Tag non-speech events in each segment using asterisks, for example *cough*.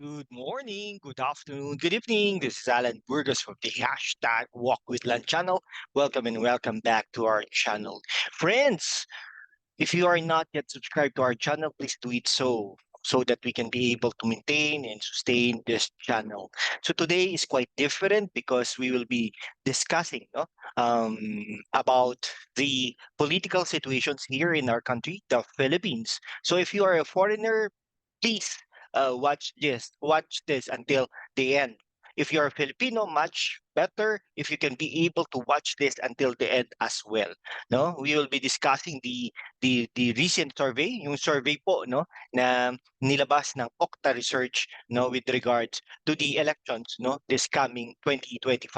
Good morning, good afternoon, good evening. This is Alan Burgos from the hashtag Walk with Land channel. Welcome and welcome back to our channel. Friends, if you are not yet subscribed to our channel, please do it so so that we can be able to maintain and sustain this channel. So today is quite different because we will be discussing no, um, about the political situations here in our country, the Philippines. So if you are a foreigner, please uh, watch this watch this until the end. If you're Filipino much better if you can be able to watch this until the end as well no? We will be discussing the the the recent survey yung survey po no? Na nilabas ng Okta Research no? With regards to the elections no? This coming 2025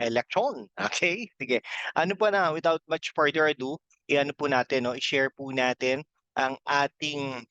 election. *laughs* Okay? Sige. Ano po na without much further ado i-ano po natin no? I-share po natin ang ating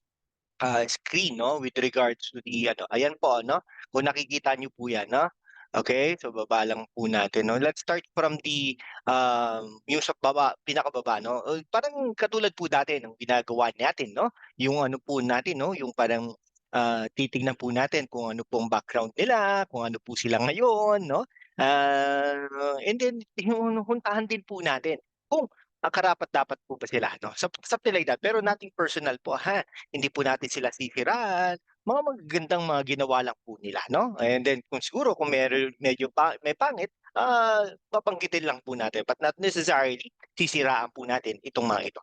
uh, screen no with regards to the ano ayan po no kung nakikita niyo po yan no Okay, so baba lang po natin no. Let's start from the um yung sa baba pinakababa no. Parang katulad po dati ng ginagawa natin no. Yung ano po natin no, yung parang uh, titingnan po natin kung ano pong background nila, kung ano po sila ngayon no. Uh, and then yung huntahan din po natin kung uh, karapat dapat po ba sila no? Something like that. Pero nating personal po ha hindi po natin sila sisiraan. Mga magagandang mga ginawa lang po nila no? And then kung siguro kung meron medyo pa, may pangit uh, papanggitin lang po natin. But not necessarily sisiraan po natin itong mga ito.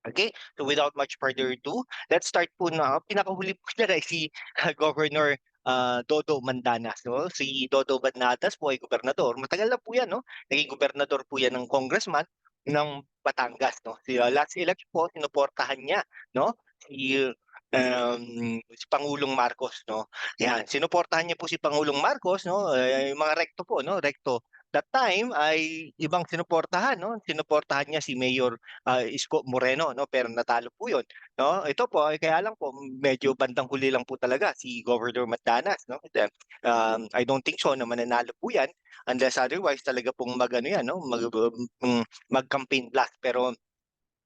Okay, so without much further ado, let's start po na pinakahuli po na si uh, Governor uh, Dodo Mandanas. No? Si Dodo Mandanas po ay gobernador. Matagal na po yan, no? Naging gobernador po yan ng congressman ng Batangas no. Si uh, last election po sinuportahan niya no si um, si Pangulong Marcos no. Yan, sinuportahan niya po si Pangulong Marcos no, eh, mga rekto po no, rekto that time ay ibang sinuportahan no? Sinuportahan niya si Mayor uh, Isko Moreno no? Pero natalo po 'yon no? Ito po ay kaya lang po medyo bandang huli lang po talaga si Governor Matanas no? Um, I don't think so na mananalo po yan unless otherwise talaga pong magano yan no? Mag, um, mag-campaign blast. Pero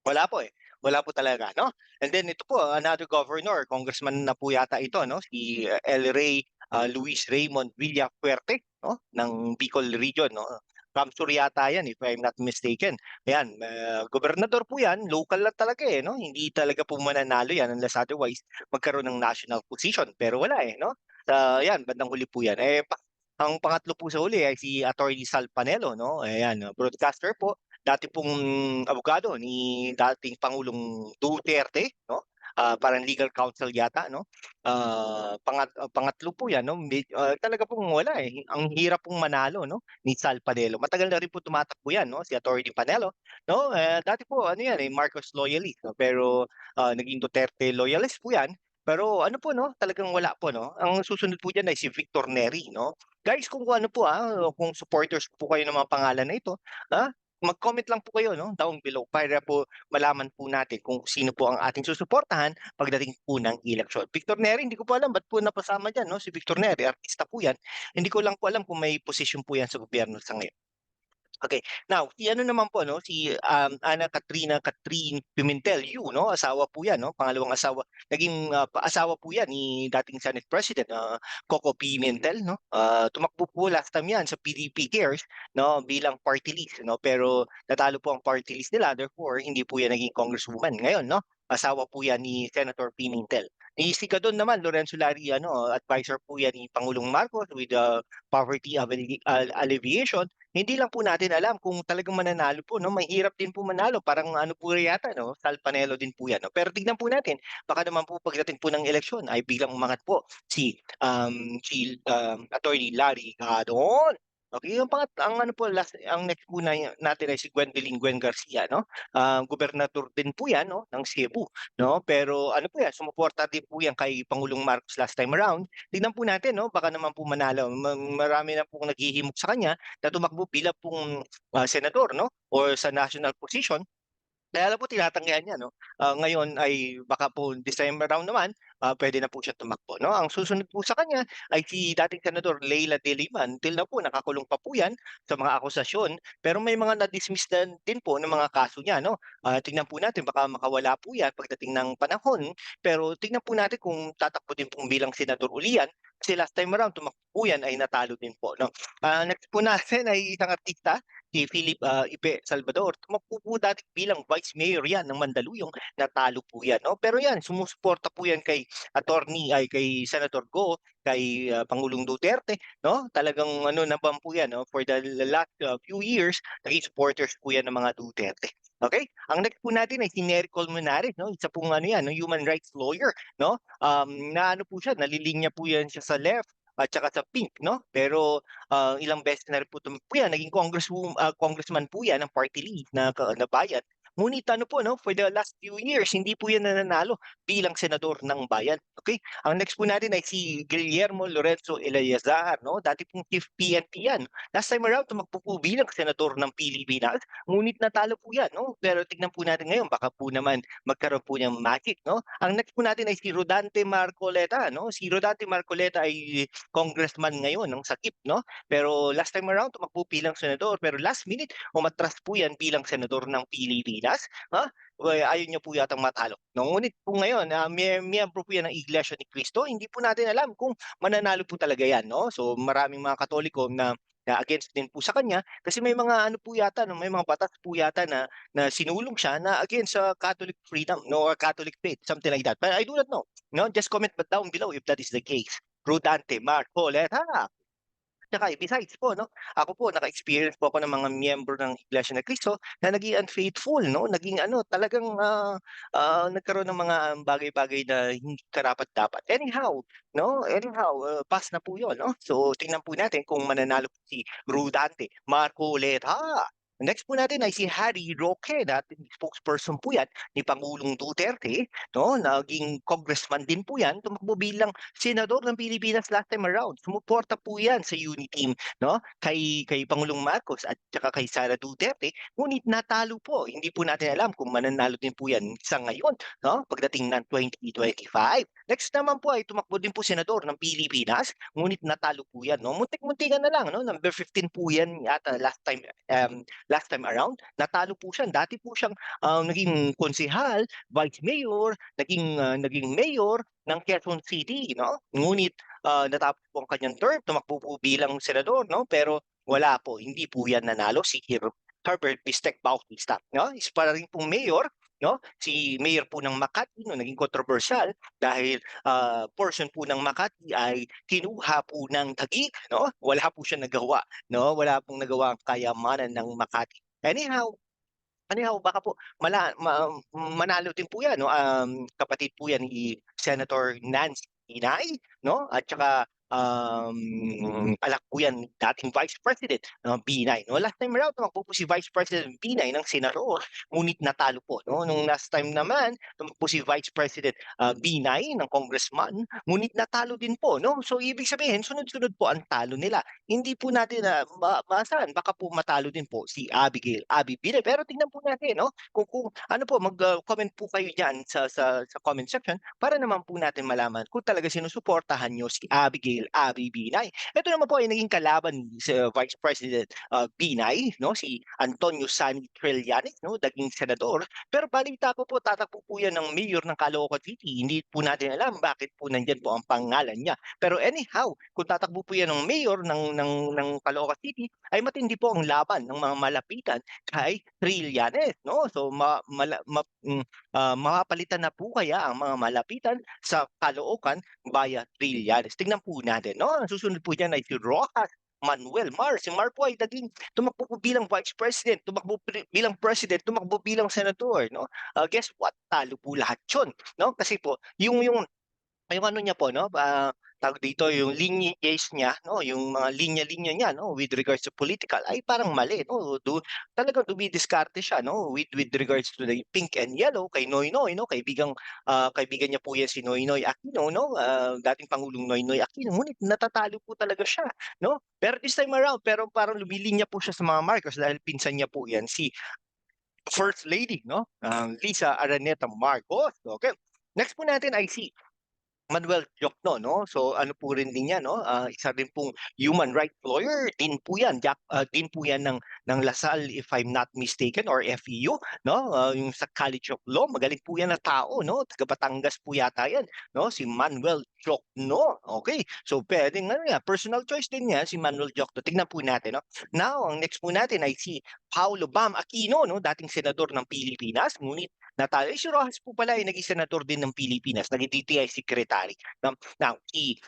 wala po eh. Wala po talaga no? And then ito po another governor congressman na po yata ito no? Si El Rey uh, Luis Raymond Villafuerte no ng Bicol region no Kamsur yata yan if I'm not mistaken. Ayan, uh, gobernador po yan, local lang talaga eh, no? Hindi talaga po mananalo yan unless otherwise magkaroon ng national position. Pero wala eh, no? Uh, yan, bandang huli po yan. Eh, pa ang pangatlo po sa huli ay si Attorney Sal Panelo, no? Ayan, broadcaster po, dati pong abogado ni dating Pangulong Duterte, no? Uh, parang legal counsel yata, no? Uh, pangat, uh, pangatlo po yan, no? Uh, talaga pong wala eh. Ang hirap pong manalo, no? Ni Sal Panelo. Matagal na rin po tumatakbo yan, no? Si Attorney Panelo, no? Uh, dati po, ano yan eh, Marcos loyalist, no? Pero uh, naging Duterte loyalist po yan. Pero ano po no, talagang wala po no. Ang susunod po diyan ay si Victor Neri no. Guys, kung ano po ah, kung supporters po kayo ng mga pangalan na ito, ah, mag-comment lang po kayo no, down below para po malaman po natin kung sino po ang ating susuportahan pagdating po ng election. Victor Neri, hindi ko po alam ba't po napasama diyan no, si Victor Neri, artista po yan. Hindi ko lang po alam kung may position po yan sa gobyerno sa ngayon. Okay. Now, ano naman po no, si um, Ana Katrina Catherine Pimentel, you no, asawa po 'yan no, pangalawang asawa. Naging uh, asawa po 'yan ni dating Senate President uh, Coco Pimentel no. Uh, tumakbo po last time 'yan sa PDP Cares no bilang party list no, pero natalo po ang party list nila therefore hindi po 'yan naging congresswoman ngayon no. Asawa po 'yan ni Senator Pimentel. Ni Siga doon naman, Lorenzo Lari, ano, advisor po yan ni Pangulong Marcos with the uh, poverty alleviation. Hindi lang po natin alam kung talagang mananalo po, no? Mahirap din po manalo, parang ano po yata, no? Sal Panelo din po yan, no? Pero tignan po natin, baka naman po pagdating po ng eleksyon ay biglang umangat po si um, si um, Attorney Larry Gadon Okay, yung pangat ang ano po last ang next po na, natin ay si Gwen Garcia, no? Uh, gobernador din po 'yan, no, ng Cebu, no? Pero ano po 'yan, sumuporta din po 'yan kay Pangulong Marcos last time around. Tingnan po natin, no, baka naman po manalo. Marami na pong naghihimok sa kanya na tumakbo bilang pong uh, senador, no? Or sa national position kaya lang po tinatanggihan niya no. Uh, ngayon ay baka po December round naman ah, puwede na po siya tumakbo 'no. Ang susunod po sa kanya ay si dating Senador Leila De Lima, until now po nakakulong pa po 'yan sa mga akusasyon, pero may mga na-dismiss na din po ng mga kaso niya 'no. Ah, tingnan po natin baka makawala po 'yan pagdating ng panahon, pero tingnan po natin kung tatakbo din po bilang senador uli 'yan, kasi last time around tumakbo 'yan ay natalo din po 'no. Ah, next po natin ay isang artista, si Philip, ah, Ipe Salvador. Tumakbo po dati bilang Vice Mayor 'yan ng Mandaluyong, natalo po 'yan 'no. Pero 'yan sumusuporta po 'yan kay attorney ay kay Senator Go, kay, ah, Pangulong Duterte 'no. Talagang ano naman po 'yan 'no, for the last, ah, few years naging supporters po 'yan ng mga Duterte. Okey, ang next po natin ay si Nery Colmenares 'no, isa pong ano 'yan 'no, human rights lawyer 'no. Um, naano po siya, nalilinya po 'yan siya sa left at saka sa pink 'no. Pero, ah, ilang beses na rin po tumakbo 'yan, naging congresswom ah, congressman po 'yan ng party list na na bayan. Ngunit ano po 'no, for the last few years hindi po 'yan nananalo bilang senador ng bayan, okey. Ang next po natin ay si Guillermo Lorenzo Eleazar 'no, dati pong chief PNP 'yan. Last time around tumakbo po bilang senador ng Pilipinas, ngunit natalo po 'yan 'no. Pero tignan po natin ngayon baka po naman magkaroon po ng magic 'no. Ang next po natin ay si Rodante Marcoleta 'no, si Rodante Marcoleta ay congressman ngayon ng Sakip 'no. Pero last time around tumakbo bilang senador, pero last minute umatras po 'yan bilang senador ng Pilipinas, ha. Well, ayaw niya po yatang matalo 'no. Ngunit po ngayon, ah, miye miyembro po 'yan ng Iglesia ni Cristo, hindi po natin alam kung mananalo po talaga 'yan 'no. So maraming mga Katoliko na na against din po sa kanya, kasi may mga ano po yata 'no, may mga batas po yata na na sinulong siya na against sa Catholic freedom 'no, or Catholic faith, something like that. But I do not know 'no, just comment but down below if that is the case. Rodante Marcoleta. Tsaka besides po 'no, ako po naka-experience po ako ng mga miyembro ng Iglesia ni Cristo na naging unfaithful 'no, naging ano talagang, ah, ah, nagkaroon ng mga bagay-bagay na hindi karapat-dapat. Anyhow 'no, anyhow, ah, pass na po 'yun 'no. So tingnan po natin kung mananalo po si Rodante Marcoleta. Next po natin ay si Harry Roque, dating spokesperson po 'yan ni Pangulong Duterte 'no, naging congressman din po 'yan, tumakbo bilang senador ng Pilipinas last time around. Sumuporta po 'yan sa Uniteam 'no, kay kay Pangulong Marcos at tsaka kay Sara Duterte, ngunit natalo po. Hindi po natin alam kung mananalo din po 'yan sa ngayon 'no, pagdating ng 2025. Next naman po ay tumakbo din po senador ng Pilipinas, ngunit natalo po 'yan 'no, muntik-muntikan na lang 'no, number 15 po 'yan yata last time, um, last time around. Natalo po siya, dati po siyang, ah, naging konsehal, vice mayor, naging, ah, naging mayor ng Quezon City 'no. Ngunit, ah, natapos po ang kanyang term, tumakbo po bilang senador 'no, pero wala po, hindi po 'yan nanalo si Her Herbert Bistec Bautista 'no. Isa pa rin pong mayor 'no, si mayor po ng Makati 'no, naging kontrobersyal dahil, ah, portion po ng Makati ay kinuha po ng Taguig 'no. Wala po siyang nagawa 'no, wala pong nagawa ang kayamanan ng Makati. Anyhow anyhow baka po mala ma manalo din po 'yan 'no, um, kapatid po 'yan ni Senator Nancy Binay 'no, at tsaka, um, anak po 'yan ni dating Vice President, ah, Binay 'no. Last time around tumakbo po si Vice President Binay ng senador, ngunit natalo po 'no. Nung last time naman tumakbo si Vice President, ah, Binay ng congressman, ngunit natalo din po 'no. So ibig sabihin sunod-sunod po ang talo nila. Hindi po natin, ah, ma maasahan baka po matalo din po si Abigail Abby Binay. Pero tingnan po natin 'no, kung kung ano po mag, ah, comment po kayo diyan sa sa sa comment section para naman po natin malaman kung talaga sinusuportahan niyo si Abigail Abby Binay. Ito naman po ay naging kalaban ni sa Vice President, ah, Binay 'no, si Antonio Sani Trillanes 'no, naging senador. Pero balita ko po tatakbo po 'yan ng mayor ng Caloocan City, hindi po natin alam bakit po nandiyan po ang pangalan niya. Pero anyhow, kung tatakbo po 'yan ng mayor ng ng ng Caloocan City, ay matindi po ang laban ng mga malapitan kay Trillanes 'no. So ma mala ma hmm, ah, mapapalitan na po kaya ang mga malapitan sa Caloocan via Trillanes. Tingnan po natin 'no. Ang susunod po diyan ay si Rojas Manuel Mar. Si Mar po ay naging tumakbo po bilang Vice President, tumakbo bilang President, tumakbo bilang Senador 'no. Ah, guess what, talo po lahat 'yun 'no. Kasi po yung yung yung ano niya po 'no, ah, tawag dito, yung lineage niya 'no, yung mga linya-linya niya 'no, with regards to political ay parang mali 'no. Du talagang dumidiskarte siya 'no, with with regards to the pink and yellow kay Noynoy 'no, kaibigang, ah, kaibigan niya po 'yan si Noynoy Aquino 'no, ah, dating Pangulong Noynoy Aquino. Ngunit natatalo po talaga siya 'no. Pero this time around, pero parang lumilinya po siya sa mga Marcos dahil pinsan niya po 'yan si First Lady 'no, ah, Lisa Araneta Marcos. Okey. Next po natin ay si Manuel Diokno 'no. So ano po rin din 'yan 'no, ah, isa din pong human rights lawyer din po 'yan, jak ah, din po 'yan ng ng Lasal if I'm not mistaken or FEU 'no, ah, yung sa College of Law. Magaling po 'yan na tao 'no, taga Batangas po yata 'yan 'no, si Manuel Diokno. Okey, so puwedeng ano personal choice din 'yan si Manuel Diokno. Tignan po natin 'no. Now ang next po natin ay si Paulo Bam Aquino 'no, dating senador ng Pilipinas, ngunit natalo si Rojas po pala ay naging senador din ng Pilipinas, naging DTI secretary. Now now si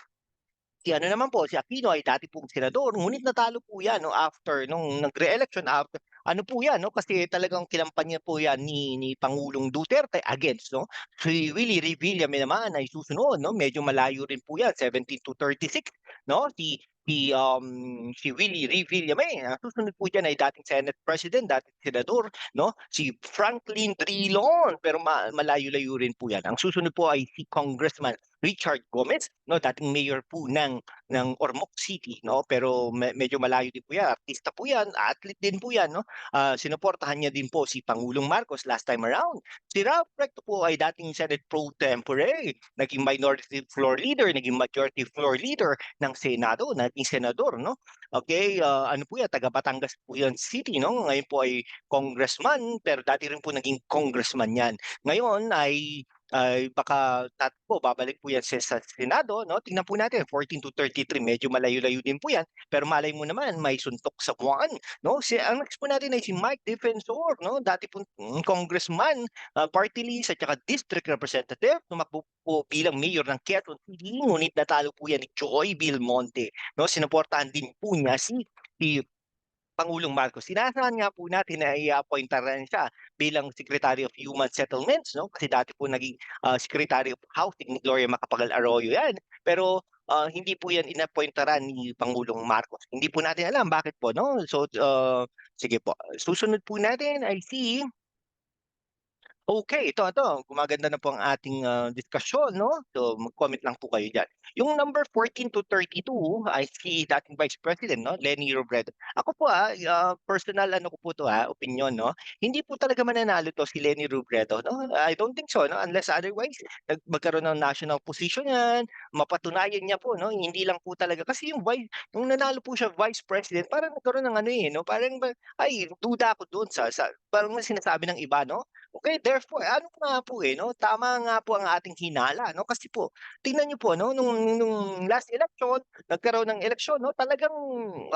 si ano naman po, si Aquino ay dati pong senador ngunit natalo po 'yan 'no after nung nag-re-election after ano po 'yan 'no, kasi talagang kinampanya po 'yan ni ni Pangulong Duterte against 'no. Si Willie Revillame naman ay susunod 'no, medyo malayo rin po 'yan 17 to 36 'no. Si si, um, si Willie Revillame, ang susunod po diyan ay dating Senate President, dating senador 'no, si Franklin Drilon, pero ma malayo-layo rin po 'yan. Ang susunod po ay si Congressman Richard Gomez 'no, dating mayor po ng ng Ormoc City 'no, pero me medyo malayo din po 'yan, artista po 'yan, athlete din po 'yan 'no. Ah, sinuportahan niya din po si Pangulong Marcos last time around. Si Ralph Recto po ay dating Senate pro tempore, naging minority floor leader, naging majority floor leader ng Senado, naging senador 'no. Okey, ah, ano po 'yan, taga Batangas po 'yan City 'no, ngayon po ay congressman, pero dati rin po naging congressman 'yan. Ngayon ay ay baka tat po babalik po 'yan sa sa Senado 'no, tingnan po natin 14 to 33 medyo malayo-layo din po 'yan, pero malay mo naman may suntok sa buwan 'no. Si ang next po natin ay si Mike Defensor 'no, dati pong, hmm, congressman, ah, party list at saka district representative, tumakbo po bilang mayor ng Quezon City, ngunit natalo po 'yan ni Joy Belmonte 'no, sinuportahan din po niya si si Pangulong Marcos. Inaasahan nga po natin na i-a-appoint-an rin siya bilang Secretary of Human Settlements 'no, kasi dati po naging, ah, Secretary of Housing ni Gloria Macapagal Arroyo 'yan. Pero, ah, hindi po 'yan inappoint-an ni Pangulong Marcos. Hindi po natin alam bakit po 'no. So, ah, sige po, susunod po natin ay si Okey, ito ito, gumaganda na po ang ating, ah, diskusyon 'no. So, mag-comment lang po kayo diyan. Yung number 14 to 32 ay si dating Vice President 'no, Leni Robredo. Ako po, ah, ah, personal ano ko po 'to, ah, opinyon 'no, hindi po talaga mananalo 'to si Leni Robredo 'no. I don't think so 'no, unless otherwise magkaroon ng national position 'yan, mapatunayan niya po 'no, hindi lang po talaga kasi yung vice nung nanalo po siya Vice President parang nagkaroon ng ano, eh, 'no, parang ay duda ako dun sa sa parang sinasabi ng iba 'no. Okey, therefore ano nga po, eh, 'no, tama nga po ang ating hinala 'no, kasi po tingnan niyo po 'no, nung nung last election, nagkaroon ng eleksyon 'no, talagang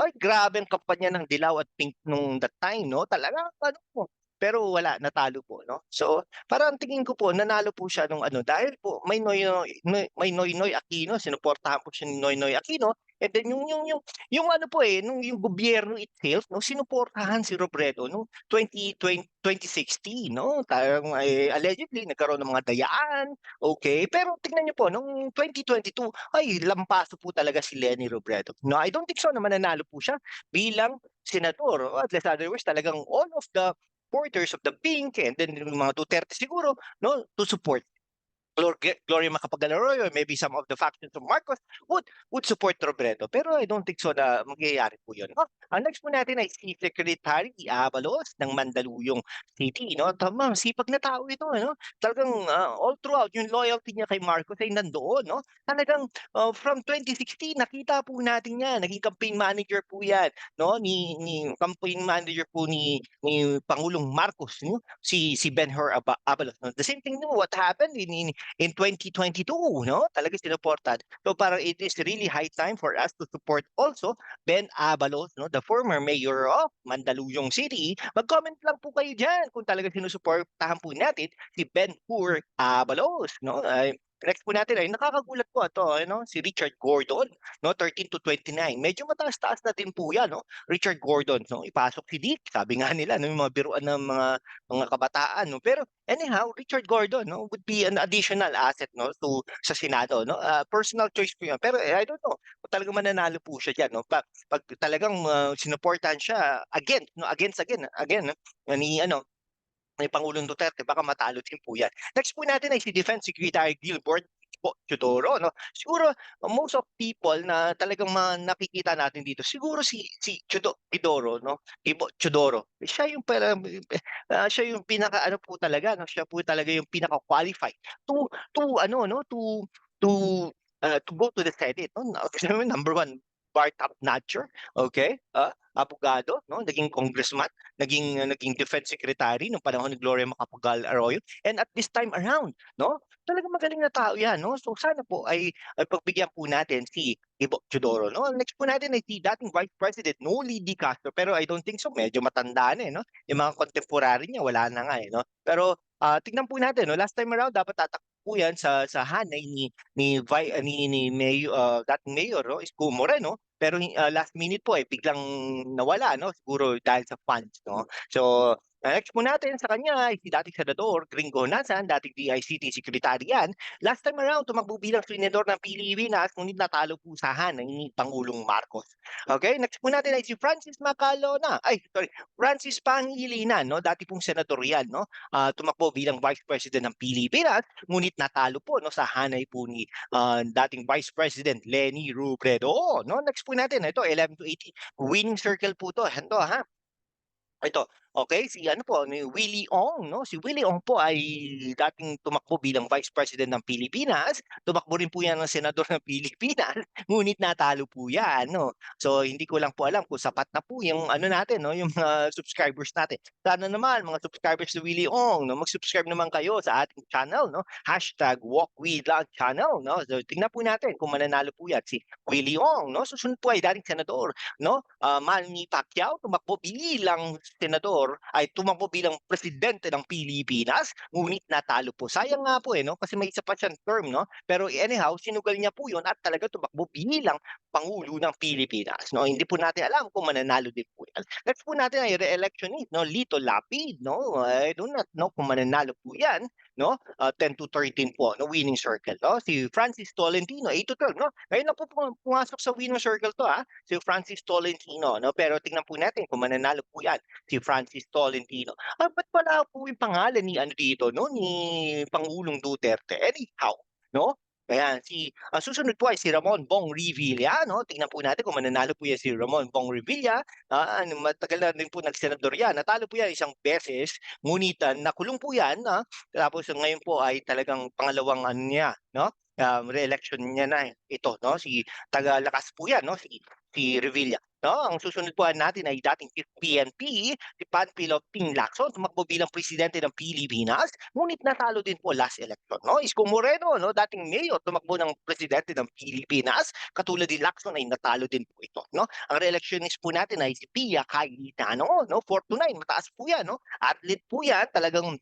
ay grabe ang kampanya ng dilaw at pink nung that time 'no, talagang ano po, pero wala, natalo po 'no. So, parang tingin ko po nanalo po siya nung ano, dahil po may Noynoy Noy may Noynoy Aquino, sinuportahan po siya ni Noynoy Aquino, and then yung yung yung yung ano po, eh, nung yung gobyerno itself 'no, sinuportahan si Robredo nung twenty twen 2016 'no, parang, eh, allegedly nagkaroon ng mga dayaan, okey. Pero tingnan niyo po nung 2022 ay lampaso po talaga si Leni Robredo. No, I don't think so na mananalo po siya bilang senador, unless otherwise talagang all of the supporters of the pink and then yung mga Duterte siguro 'no, to support Gloria Macapagal Arroyo, maybe some of the factions of Marcos would would support Robredo. Pero I don't think so na mangyayari po 'yun 'no. Ang next po natin ay si Secretary Abalos ng Mandaluyong City 'no. Tama, sipag na tao ito ano. Talagang, ah, all throughout yung loyalty niya kay Marcos ay nandoon 'no. Talagang, ah, from 2016 nakita po natin 'yan, naging campaign manager po 'yan 'no, ni ni campaign manager po ni ni Pangulong Marcos 'no, si si Ben-Hur Aba Abalos 'no. The same thing 'no, what happened in in in 2022 no, talagang sinuportahan. So parang it is really high time for us to support also Ben Abalos 'no, the former mayor of Mandaluyong City. Mag-comment lang po kayo diyan kung talagang sinusuportahan po natin si Ben-Hur Abalos 'no. Ay next po natin ay nakakagulat po ito ano, si Richard Gordon 'no, 13 to 29. Medyo mataas-taas na din po 'yan 'no, Richard Gordon 'no, ipasok si Dick, sabi nga nila 'no, yung mga biruan ng mga mga kabataan 'no. Pero anyhow, Richard Gordon 'no, would be an additional asset 'no, to sa Senado 'no. Ah, personal choice po 'yan, pero eh, I don't know kung talagang mananalo po siya diyan 'no, pa 'pag talagang, ah, sinuportahan siya again 'no, against again, again 'no, ni ano, ni Pangulong Duterte baka matalo din po 'yan. Next po natin ay si Defense Secretary Gilbert po Teodoro 'no. Siguro most of people na talagang mga nakikita natin dito, siguro si si Teodo Teodoro 'no, Ibo Teodoro, siya yung parang, ah, siya yung pinaka-ano po talaga 'no, siya po talaga yung pinaka-qualified to to ano 'no, to to uh, to go to the Senate, no? Number 1 bar top notcher, okay? Ah, abogado, no? Naging congressman, naging naging defense secretary nung panahon ni Gloria Macapagal Arroyo. And at this time around, no? Talagang magaling na tao 'yan, no? So sana po ay, ay pagbigyan po natin si Ibo Teodoro, no? Next po natin ay si dating Vice President Noli D. Castro, pero I don't think so, medyo matanda na, eh, no? Yung mga contemporary niya wala na nga, eh, no? Pero, ah, tignan po natin, no? Last time around dapat tatakbo po 'yan sa sa hanay ni ni ah, ni ni Mayo ah, dating Mayor, no, Isko Moreno. Pero hi ah, last minute po, eh, biglang nawala, no? Siguro dahil sa funds, no? So, next po natin sa kanya ay si dating Senador Gringo Honasan, dating DICT Secretary 'yan. Last time around tumakbo bilang senador ng Pilipinas ngunit natalo po sa hanay ni Pangulong Marcos. Okay, next po natin ay si Francis Macalona, ay sorry, Francis Pangilinan, no? Dati pong senador 'yan, no? Ah, tumakbo bilang Vice President ng Pilipinas ngunit natalo po, no, sa hanay po ni, ah, dating Vice President Leni Robredo, no? Next po natin ito 11 to 18 winning circle po 'to, ito ha. Ito, okey, si ano po, ni Willie Ong, 'no? Si Willie Ong po ay dating tumakbo bilang Vice President ng Pilipinas, tumakbo rin po 'yan ng senador ng *laughs* Pilipinas, ngunit natalo po 'yan, 'no? So, hindi ko lang po alam kung sapat na po yung ano natin, 'no, yung mga subscribers natin. Sana naman mga subscribers ni Willie Ong, 'no, mag-subscribe naman kayo sa ating channel, 'no, #WalkWithLang channel, 'no? So, tingnan po natin kung mananalo po 'yan, si Willie Ong, 'no? Susunod po ay dating senador, 'no, ah, Manny Pacquiao, tumakbo bilang senador ay tumakbo bilang presidente ng Pilipinas, ngunit natalo po. Sayang nga po, eh, 'no, kasi may isa pa siyang term, no? Pero anyhow, sinugal niya po 'yun at talaga tumakbo bilang pangulo ng Pilipinas, 'no? Hindi po natin alam kung mananalo din po 'yan. Next po natin ay re-electionist, 'no, Lito Lapid, 'no? I do not know kung mananalo po 'yan, 'no? Ah, 10 to 13 po, 'no, winning circle, 'no? Si Francis Tolentino, 8 to 12, 'no? Ngayon lang po pu pumasok sa winning circle 'to, ah, si Francis Tolentino, 'no? Pero tingnan po natin kung mananalo po 'yan, si Francis Tolentino. Ah, ba't wala po yung pangalan ni ano dito, 'no, ni Pangulong Duterte? Anyhow, 'no? Ayan, si ang susunod po ay si Ramon Bong Revilla, 'no? Tingnan po natin kung mananalo po 'yan si Ramon Bong Revilla. Ano matagal na rin po nagsenador 'yan, natalo po 'yan isang beses, ngunit, ah, nakulong po 'yan, ah, tapos ngayon po ay talagang pangalawang ano niya, 'no, um, re-election niya na ito, 'no, si taga-Lakas po 'yan, 'no, si si Revilla, 'no? Ang susunod po natin ay dating PNP, si Panfilo Ping Lacson, tumakbo bilang presidente ng Pilipinas, ngunit natalo din po last election, 'no? Isko Moreno, 'no, dating mayor, tumakbo ng presidente ng Pilipinas, katulad ni Lacson ay natalo din po ito, 'no? Ang re-electionist po natin ay si Pia Cayetano, 'no, 4 to 9, mataas po 'yan, 'no? Athlete po 'yan, talagang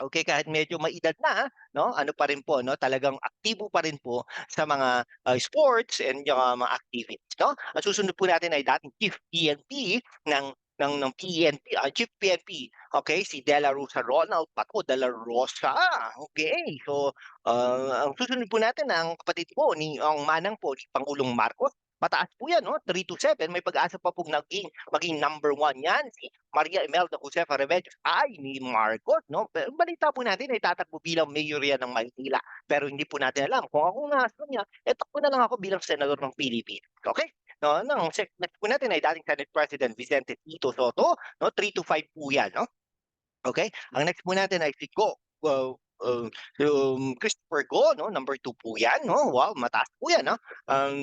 Okay, kahit medyo may edad na, 'no, ano pa rin po 'no, talagang aktibo pa rin po sa mga, ah, sports and yung ah, mga activities 'no. Ang susunod po natin ay dating chief PNP ng ng ng PNP, ah, chief PNP, okay, si Dela Rosa Ronald. Paco Dela Rosa, okay. So, ah, ang susunod po natin ang kapatid po ni ang manang po ni Pangulong Marcos, mataas po 'yan 'no, 3 to 7 may pag-asa pa pong naging maging number 1 'yan si Maria Imelda Josefa Remedios ay ni Marcos 'no. Pero balita po natin ay tatakbo bilang mayor 'yan ng Maynila, pero hindi po natin alam kung ako nasa niya, eh, takbo na lang ako bilang senador ng Pilipinas, okey? No, sec next po natin ay dating Senate President Vicente Tito Sotto 'no, 3 to 5 po 'yan 'no. Okey, ang next po natin ay si Go, wow, um, *laughs* um, Christopher Go 'no, number 2 po 'yan 'no, wow mataas po 'yan, 'no. Ang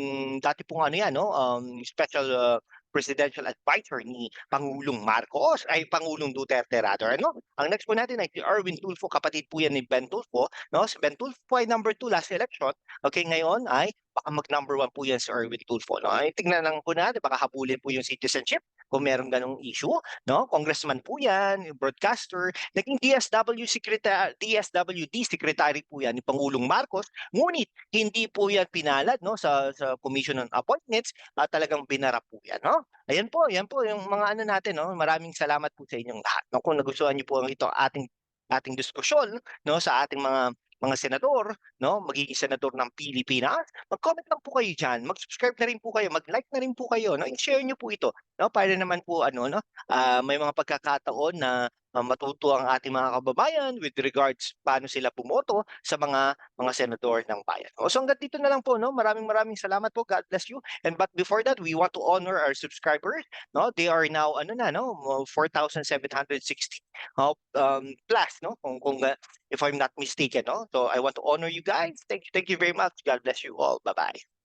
dati pong ano 'yan 'no, um, special, ah, presidential adviser ni Pangulong Marcos ay Pangulong Duterte rather ano. Ang next po natin ay si Erwin Tulfo, kapatid po 'yan ni Ben Tulfo 'no, si Ben Tulfo ay number 2 last election, okey ngayon ay baka mag-number 1 po 'yan si Erwin Tulfo 'no. Ay tignan lang po natin baka habulin po yung citizenship kung merong gano'ng issue 'no, congressman po 'yan, broadcaster, naging DSW secreta DSWD secretary po 'yan ni Pangulong Marcos, ngunit hindi po 'yan pinalad 'no sa sa Commission on Appointments at talagang binara po 'yan 'no. Ayan po, 'yan po yung mga ano natin 'no, maraming salamat po sa inyong lahat 'no, kung nagustuhan niyo po ito ating ating diskusyon 'no, sa ating mga mga senador 'no, magiging senador ng Pilipinas, mag-comment lang po kayo diyan, mag-subscribe na rin po kayo, mag-like na rin po kayo 'no, i-share niyo po ito 'no, para naman po ano 'no, ah, may mga pagkakataon na, ah, matuto ang ating mga kababayan with regards paano sila pumoto sa mga mga senador ng bayan. O, so hanggang dito na lang po, no? Maraming maraming salamat po. God bless you. And but before that, we want to honor our subscribers, no? They are now ano na, no? Mo- 4,760 uh, um, plus, no? Kung, kung uh, if I'm not mistaken, no? So I want to honor you guys. Thank you, thank you very much. God bless you all. Bye-bye.